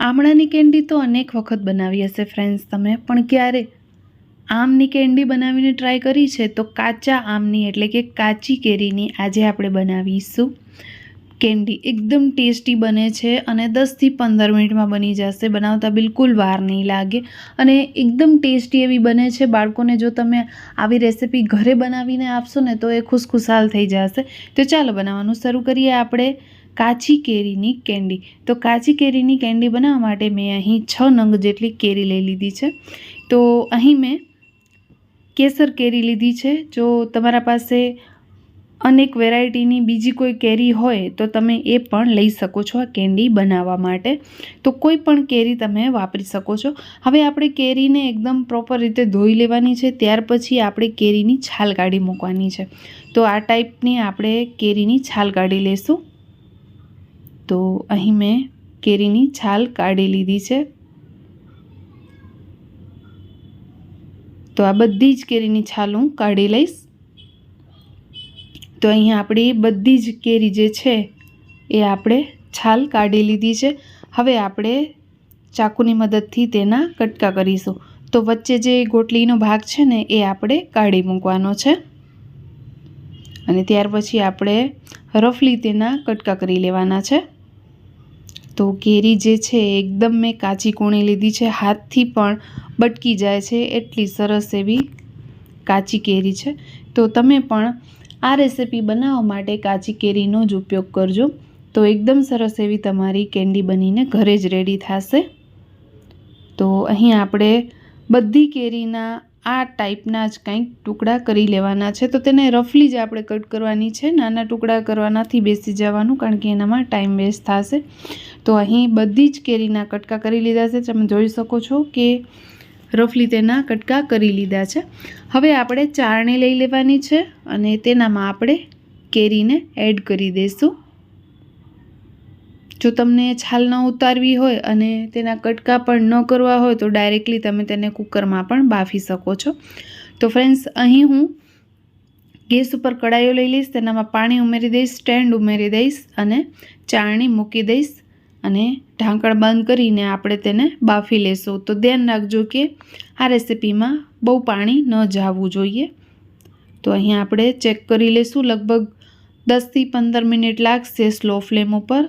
આમળાની candy તો અનેક વખત બનાવી હશે ફ્રેન્ડ્સ તમે પણ ક્યારે? આમની કેન્ડી બનાવીને ટ્રાય કરી છે તો કાચા આમની એટલે કે કાચી કેરીની આજે આપણે બનાવીશું. કેન્ડી એકદમ ટેસ્ટી બને છે અને દસથી પંદર મિનિટમાં બની જશે, બનાવતા બિલકુલ વાર નહીં લાગે. અને એકદમ ટેસ્ટી એવી બને છે, બાળકોને જો તમે આવી રેસીપી ઘરે બનાવીને આપશો ને તો એ ખુશખુશાલ થઈ જશે. તો ચાલો બનાવવાનું શરૂ કરીએ આપણે. કાચી કેરીની કેન્ડી તો કાચી કેરીની કેન્ડી બનાવવા માટે મેં અહીં છ નંગ જેટલી કેરી લઈ લીધી છે. તો અહીં મેં કેસર કેરી લીધી છે. જો તમારા પાસે અનેક વેરાયટીની બીજી કોઈ કેરી હોય, તો તમે એ પણ લઈ શકો છો આ કેન્ડી બનાવવા માટે. તો કોઈ પણ કેરી તમે વાપરી શકો છો. હવે આપણે કેરીને એકદમ પ્રોપર રીતે ધોઈ લેવાની છે. ત્યાર પછી આપણે કેરીની છાલ કાઢી મૂકવાની છે. તો આ ટાઈપની આપણે કેરીની છાલ કાઢી લેશું. તો અહીં મેં કેરીની છાલ કાઢી લીધી છે. તો આ બધી જ કેરીની છાલ હું કાઢી લઈશ. તો અહીંયા આપણી બધી જ કેરી જે છે એ આપણે છાલ કાઢી લીધી છે. હવે આપણે ચાકુની મદદથી તેના કટકા કરીશું. તો વચ્ચે જે ગોટલીનો ભાગ છે ને એ આપણે કાઢી મૂકવાનો છે. અને ત્યાર પછી આપણે રફલી તેના કટકા કરી લેવાના છે. તો કેરી જે છે એકદમ મેં કાચી કૂણી લીધી છે. હાથથી પણ બટકી જાય છે. એટલી સરસ એવી કાચી કેરી છે. તો તમે પણ આ રેસિપી બનાવવા માટે કાચી કેરીનો જ ઉપયોગ કરજો. તો એકદમ સરસ એવી તમારી કેન્ડી બનીને ઘરે જ રેડી થશે. તો અહીં આપણે બધી કેરીના આ ટાઈપના જ કંઈક ટુકડા કરી લેવાના છે. તો તેને રફલી જ આપણે કટ કરવાની છે. નાના ટુકડા કરવાનાથી બેસી જવાનું, કારણ કે એનામાં ટાઈમ વેસ્ટ થશે. તો અહીં બધી જ કેરીના કટકા કરી લીધા છે. તમે જોઈ શકો છો કે રફલી તેના કટકા કરી લીધા છે. હવે આપણે ચારણી લઈ લેવાની છે અને તેનામાં આપણે કેરીને એડ કરી દઈશું. જો તમને છાલ ન ઉતારવી હોય અને તેના કટકા પણ ન કરવા હોય, તો ડાયરેક્ટલી તમે તેને કુકરમાં પણ બાફી શકો છો. તો ફ્રેન્ડ્સ અહીં હું ગેસ ઉપર કડાઈઓ લઈ લઈશ, તેનામાં પાણી ઉમેરી દઈશ સ્ટેન્ડ ઉમેરી દઈશ અને ચાળણી મૂકી દઈશ અને ઢાંકણ બંધ કરીને આપણે તેને બાફી લેશું. તો ધ્યાન રાખજો કે આ રેસીપીમાં બહુ પાણી ન જાવું જોઈએ. તો અહીં આપણે ચેક કરી લઈશું લગભગ દસથી પંદર મિનિટ લાગશે સ્લો ફ્લેમ ઉપર.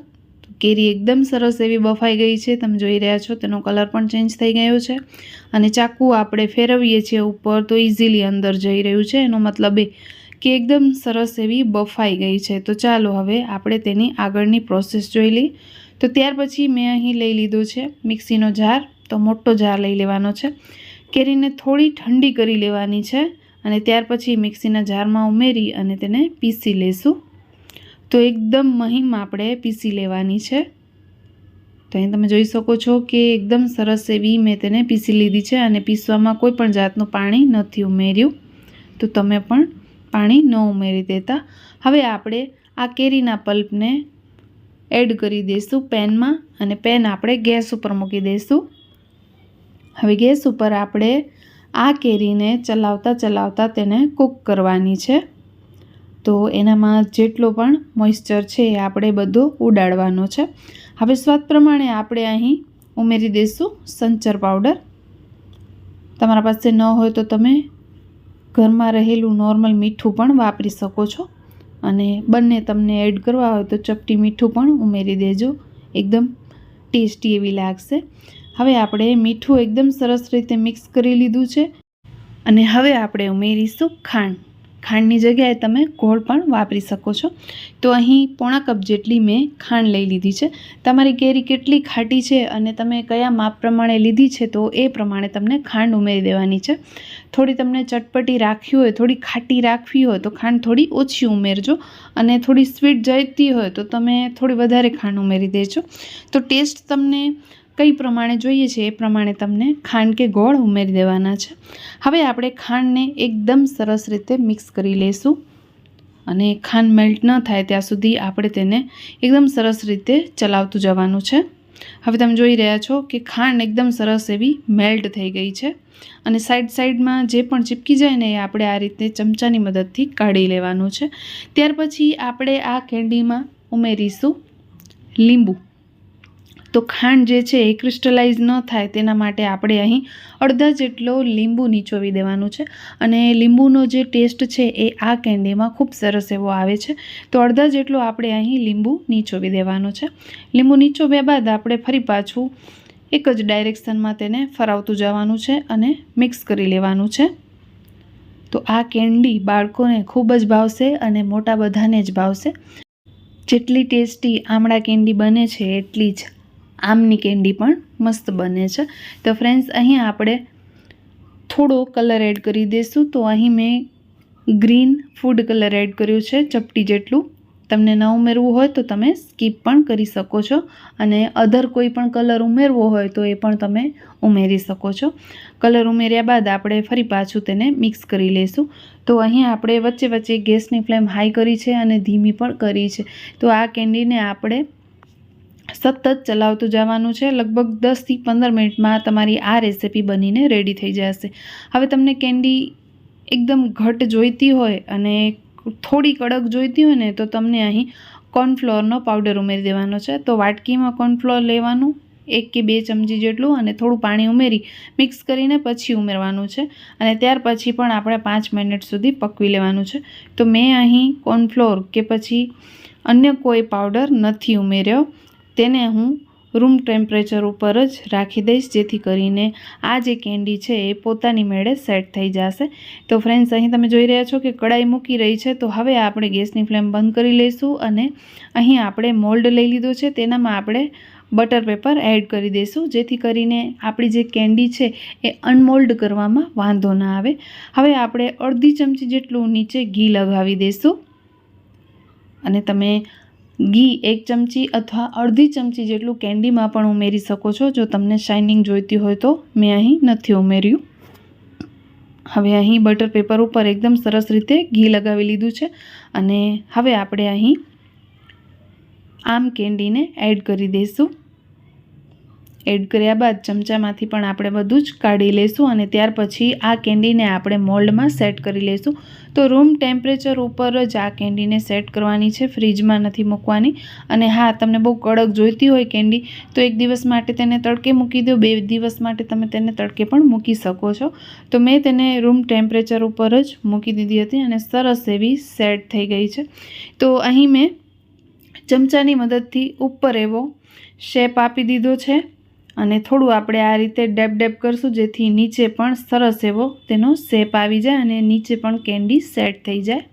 કેરી એકદમ સરસ એવી બફાઈ ગઈ છે. તમે જોઈ રહ્યા છો, તેનો કલર પણ ચેન્જ થઈ ગયો છે. અને ચાકુ આપણે ફેરવીએ છીએ ઉપર તો ઇઝીલી અંદર જઈ રહ્યું છે. એનો મતલબ એ કે એકદમ સરસ એવી બફાઈ ગઈ છે. તો ચાલો હવે આપણે તેની આગળની પ્રોસેસ જોઈ લઈ તો ત્યાર પછી મેં અહીં લઈ લીધો છે મિક્સીનો જાર. તો મોટો જાર લઈ લેવાનો છે. કેરીને થોડી ઠંડી કરી લેવાની છે. અને ત્યાર પછી મિક્સીના જારમાં ઉમેરી અને તેને પીસી લેશું. તો એકદમ મહિમ આપણે પીસી લેવાની છે. તો અહીં તમે જોઈ શકો છો કે એકદમ સરસ એવી મેં તેને પીસી લીધી છે અને પીસવામાં કોઈ પણ જાતનું પાણી નથી ઉમેર્યું. તો તમે પણ પાણી ન ઉમેરી દેતા. હવે આપણે આ કેરીના પલ્પને એડ કરી દઈશું પેનમાં અને પેન આપણે ગેસ ઉપર મૂકી દઈશું. હવે ગેસ ઉપર આપણે આ કેરીને ચલાવતા ચલાવતા તેને કૂક કરવાની છે. તો એનામાં જેટલો પણ મોઇશ્ચર છે એ આપણે બધો ઉડાડવાનો છે. હવે સ્વાદ પ્રમાણે આપણે અહીં ઉમેરી દઈશું સંચર પાવડર તમારા પાસે ન હોય તો તમે ઘરમાં રહેલું નોર્મલ મીઠું પણ વાપરી શકો છો. અને બંને તમને એડ કરવા હોય તો ચપટી મીઠું પણ ઉમેરી દેજો. એકદમ ટેસ્ટી એવી લાગશે. હવે આપણે મીઠું એકદમ સરસ રીતે મિક્સ કરી લીધું છે. અને હવે આપણે ઉમેરીશું ખાંડ. ખાંડની જગ્યાએ તમે ગોળ પણ વાપરી શકો છો. તો અહીં પોણા કપ જેટલી મેં ખાંડ લઈ લીધી છે. તમારી કેરી કેટલી ખાટી છે અને તમે કયા માપ પ્રમાણે લીધી છે તો એ પ્રમાણે તમને ખાંડ ઉમેરી દેવાની છે. થોડી તમને ચટપટી રાખવી હોય, થોડી ખાટી રાખવી હોય તો ખાંડ થોડી ઓછી ઉમેરજો અને થોડી સ્વીટ જઈતી હોય તો તમે થોડી વધારે ખાંડ ઉમેરી દેજો. તો ટેસ્ટ તમને કઈ પ્રમાણે જોઈએ છે એ પ્રમાણે તમને ખાંડ કે ગોળ ઉમેરી દેવાના છે. હવે આપણે ખાંડને એકદમ સરસ રીતે મિક્સ કરી લઈશું અને ખાંડ મેલ્ટ ન થાય ત્યાં સુધી આપણે તેને એકદમ સરસ રીતે ચલાવતું જવાનું છે. હવે તમે જોઈ રહ્યા છો કે ખાંડ એકદમ સરસ એવી મેલ્ટ થઈ ગઈ છે અને સાઈડ સાઈડમાં જે પણ ચીપકી જાય ને એ આપણે આ રીતે ચમચાની મદદથી કાઢી લેવાનું છે. ત્યાર પછી આપણે આ કેન્ડીમાં ઉમેરીશું લીંબુ. તો ખાંડ જે છે એ ક્રિસ્ટલાઇઝ ન થાય તેના માટે આપણે અહીં અડધા જેટલો લીંબુ નીચોવી દેવાનું છે. અને લીંબુનો જે ટેસ્ટ છે એ આ કેન્ડીમાં ખૂબ સરસ એવો આવે છે. તો અડધા જેટલો આપણે અહીં લીંબુ નીચોવી દેવાનું છે. લીંબુ નીચોવ્યા બાદ આપણે ફરી પાછું એક જ ડાયરેક્શનમાં તેને ફરાવતું જવાનું છે અને મિક્સ કરી લેવાનું છે. તો આ કેન્ડી બાળકોને ખૂબ જ ભાવશે અને મોટા બધાને જ ભાવશે. જેટલી ટેસ્ટી આમળા કેન્ડી બને છે, એટલી જ આમની કેન્ડી પણ મસ્ત બને છે. તો ફ્રેન્ડ્સ અહીં આપણે થોડો કલર એડ કરી દઈશું. તો અહીં મેં ગ્રીન ફૂડ કલર એડ કર્યું છે, ચપટી જેટલું. તમને ન ઉમેરવું હોય તો તમે સ્કીપ પણ કરી શકો છો. અને અધર કોઈ પણ કલર ઉમેરવો હોય તો એ પણ તમે ઉમેરી શકો છો. કલર ઉમેર્યા બાદ આપણે ફરી પાછું તેને મિક્સ કરી લઈશું. તો અહીં આપણે વચ્ચે વચ્ચે ગેસની ફ્લેમ હાઈ કરી છે અને ધીમી પણ કરી છે. તો આ કેન્ડીને આપણે સતત ચલાવતું જવાનું છે. લગભગ દસથી પંદર મિનિટમાં તમારી આ રેસિપી બનીને રેડી થઈ જશે. હવે તમને કેન્ડી એકદમ ઘટ જોઈતી હોય અને થોડી કડક જોઈતી હોય ને તો તમને અહીં કોર્નફ્લોરનો પાવડર ઉમેરી દેવાનો છે. તો વાટકીમાં કોર્નફ્લોર લેવાનું, એક કે બે ચમચી જેટલું અને થોડું પાણી ઉમેરી મિક્સ કરીને પછી ઉમેરવાનું છે. અને ત્યાર પછી પણ આપણે પાંચ મિનિટ સુધી પકવી લેવાનું છે. તો મેં અહીં કોર્નફ્લોર કે પછી અન્ય કોઈ પાવડર નથી ઉમેર્યો. તેને હું રૂમ ટેમ્પરેચર ઉપર જ રાખી દઈશ, જેથી કરીને આ જે કેન્ડી છે એ પોતાની મેળે સેટ થઈ જશે. તો ફ્રેન્ડ્સ અહીં તમે જોઈ રહ્યા છો કે કડાઈ મૂકી રહી છે, તો હવે આપણે ગેસની ફ્લેમ બંધ કરી લઈશું અને અહીં આપણે મોલ્ડ લઈ લીધો છે, તેનામાં આપણે બટર પેપર એડ કરી દઈશું, જેથી કરીને આપણી જે કેન્ડી છે એ અનમોલ્ડ કરવામાં વાંધો ના આવે. હવે આપણે અડધી ચમચી જેટલું નીચે ઘી લગાવી દઈશું. અને તમે ઘી એક ચમચી અથવા અડધી ચમચી જેટલું કેન્ડીમાં પણ ઉમેરી શકો છો. જો તમને શાઇનિંગ જોઈતી હોય તો મેં અહીં નથી ઉમેર્યું. હવે અહીં બટર પેપર ઉપર એકદમ સરસ રીતે ઘી લગાવી લીધું છે અને હવે આપણે અહીં આમ કેન્ડીને એડ કરી દઈશું. એડ કર્યા બાદ ચમચામાંથી પણ આપણે બધું જ કાઢી લઈશું અને ત્યાર પછી આ કેન્ડીને આપણે મોલ્ડમાં સેટ કરી લઈશું તો રૂમ ટેમ્પરેચર ઉપર જ આ કેન્ડીને સેટ કરવાની છે, ફ્રીજમાં નથી મૂકવાની. અને હા, તમને બહુ કડક જોઈતી હોય કેન્ડી, તો એક દિવસ માટે તેને તડકે મૂકી દો, બે દિવસ માટે તમે તેને તડકે પણ મૂકી શકો છો. તો મેં તેને રૂમ ટેમ્પરેચર ઉપર જ મૂકી દીધી હતી અને સરસ એવી સેટ થઈ ગઈ છે. તો અહીં મેં ચમચાની મદદથી ઉપર એવો શેપ આપી દીધો છે. અને થોડું આપણે આ રીતે ડેબ ડેબ કરશું, જેથી નીચે પણ સરસ એવો તેનો શેપ આવી જાય અને નીચે પણ કેન્ડી સેટ થઈ જાય.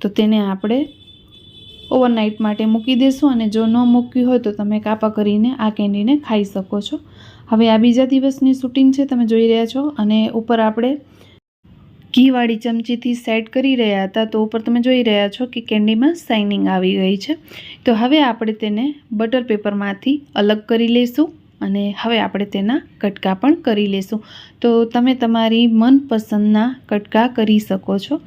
તો તેને આપણે ઓવરનાઇટ માટે મૂકી દઈશું અને જો ન મૂક્યું હોય તો તમે કાપા કરીને આ કેન્ડીને ખાઈ શકો છો. હવે આ બીજા દિવસની શૂટિંગ છે, તમે જોઈ રહ્યા છો. અને ઉપર આપણે ઘીવાળી ચમચીથી સેટ કરી રહ્યા હતા તો ઉપર તમે જોઈ રહ્યા છો કે કેન્ડીમાં શાઇનિંગ આવી ગઈ છે. તો હવે આપણે તેને બટર પેપરમાંથી અલગ કરી લઈશું. અને હવે આપણે તેના કટકા પણ કરી લઈશું તો તમે તમારી મનપસંદના કટકા કરી શકો છો.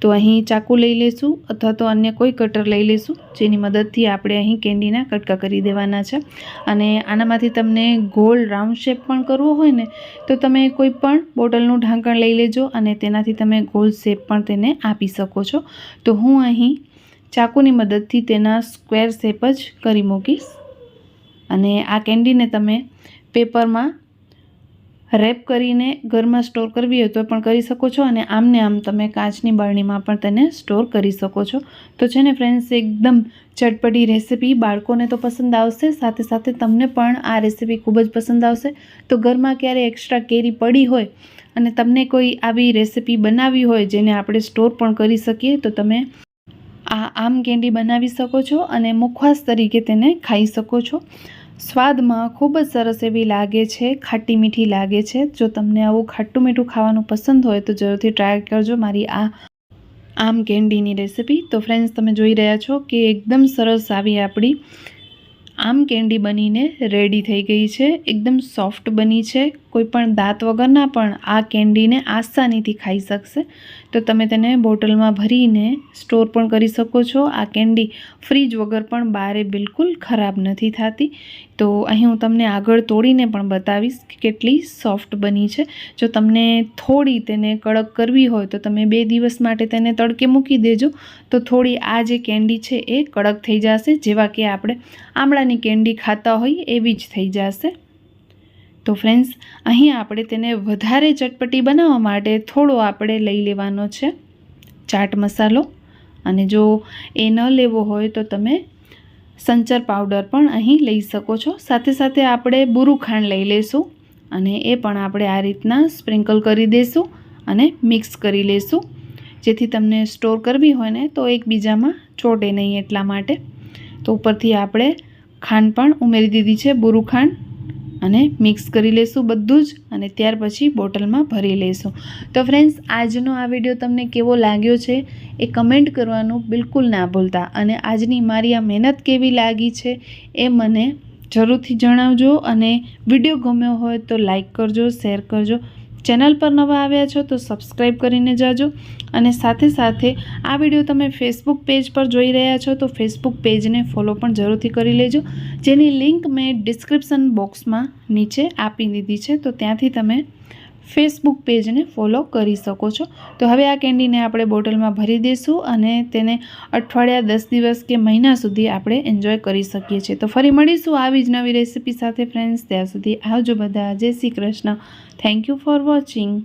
તો અહીં ચાકુ લઈ લઈશું અથવા તો અન્ય કોઈ કટર લઈ લઈશું જેની મદદથી આપણે અહીં કેન્ડીના કટકા કરી દેવાના છે. અને આનામાંથી તમને ગોલ રાઉન્ડ શેપ પણ કરવો હોય ને, તો તમે કોઈ પણ બોટલનું ઢાંકણ લઈ લેજો અને તેનાથી તમે ગોલ શેપ પણ તેને આપી શકો છો. તો હું અહીં ચાકુની મદદથી તેના સ્ક્વેર શેપ જ કરી મૂકીશ. અને આ કેન્ડીને તમે પેપરમાં રેપ કરીને ઘરમાં સ્ટોર કરવી હોય તો પણ કરી શકો છો અને આમને આમ તમે કાચની બરણીમાં પણ તેને સ્ટોર કરી શકો છો. તો છે ને ફ્રેન્ડ્સ, એકદમ ચટપટી રેસીપી બાળકોને તો પસંદ આવશે, સાથે સાથે તમને પણ આ રેસીપી ખૂબ જ પસંદ આવશે. તો ઘરમાં ક્યારે એક્સ્ટ્રા કેરી પડી હોય અને તમને કોઈ આવી રેસીપી બનાવવી હોય જેને આપણે સ્ટોર પણ કરી શકીએ, તો તમે આ આમ કેન્ડી બનાવી શકો છો અને મુખવાસ તરીકે તેને ખાઈ શકો છો. સ્વાદમાં ખૂબ જ સરસ એવી લાગે છે, ખાટી મીઠી લાગે છે. જો તમને આવું ખાટું મીઠું ખાવાનું પસંદ હોય તો જરૂરથી ટ્રાય કરજો મારી આ આમ કેન્ડીની રેસિપી. તો ફ્રેન્ડ્સ તમે જોઈ રહ્યા છો કે એકદમ સરસ આવી આપણી આમ કેન્ડી બનીને રેડી થઈ ગઈ છે. એકદમ સોફ્ટ બની છે. કોઈ પણ દાંત વગરના પણ આ કેન્ડીને આસાનીથી ખાઈ શકશે. તો તમે તેને બોટલમાં ભરીને સ્ટોર પણ કરી શકો છો. આ કેન્ડી ફ્રીજ વગર પણ બારે બિલકુલ ખરાબ નથી થતી. તો અહીં હું તમને આગળ તોડીને પણ બતાવીશ કે કેટલી સોફ્ટ બની છે. જો તમને થોડી તેને કડક કરવી હોય તો તમે બે દિવસ માટે તેને તડકે મૂકી દેજો. તો થોડી આ જે કેન્ડી છે એ કડક થઈ જશે. જેવા કે આપણે આમળાની કેન્ડી ખાતા હોઈએ એવી જ થઈ જશે. તો ફ્રેન્ડ્સ, અહીં આપણે તેને વધારે ચટપટી બનાવવા માટે થોડો આપણે લઈ લેવાનો છે ચાટ મસાલો. અને જો એ ન લેવો હોય તો તમે સંચર પાવડર પણ અહીં લઈ શકો છો. સાથે સાથે આપણે બુરુખાંડ લઈ લઈશું અને એ પણ આપણે આ રીતના સ્પ્રિંકલ કરી દઈશું અને મિક્સ કરી લઈશું જેથી તમને સ્ટોર કરવી હોય ને તો એકબીજામાં ચોટે નહીં એટલા માટે. તો ઉપરથી આપણે ખાંડ પણ ઉમેરી દીધી છે બુરું ખાંડ અને મિક્સ કરી લઈશું બધું જ અને ત્યાર પછી બોટલમાં ભરી લઈશું તો ફ્રેન્ડ્સ આજનો આ વીડિયો તમને કેવો લાગ્યો છે એ કમેન્ટ કરવાનું બિલકુલ ના ભૂલતા અને આજની મારી આ મહેનત કેવી લાગી છે એ મને જરૂરથી જણાવજો અને વીડિયો ગમ્યો હોય તો લાઈક કરજો શેર કરજો. ચેનલ પર નવા આવ્યા છો તો સબસ્ક્રાઈબ કરીને જાજો અને સાથે સાથે આ વીડિયો તમે ફેસબુક પેજ પર જોઈ રહ્યા છો તો ફેસબુક પેજને ફોલો પણ જરૂરથી કરી લેજો. જેની લિંક મેં ડિસ્ક્રિપ્શન બોક્સમાં નીચે આપી દીધી છે તો ત્યાંથી તમે ફેસબુક પેજને ફોલો કરી શકો છો. તો હવે આ કેન્ડીને આપણે બોટલમાં ભરી દઈશું અને તેને અઠવાડિયા દસ દિવસ કે મહિના સુધી આપણે એન્જોય કરી શકીએ છીએ. તો ફરી મળીશું આવી જ નવી રેસીપી સાથે, ફ્રેન્ડ્સ. ત્યાં સુધી આવજો બધા. Jai Shri Krishna. Thank you for watching.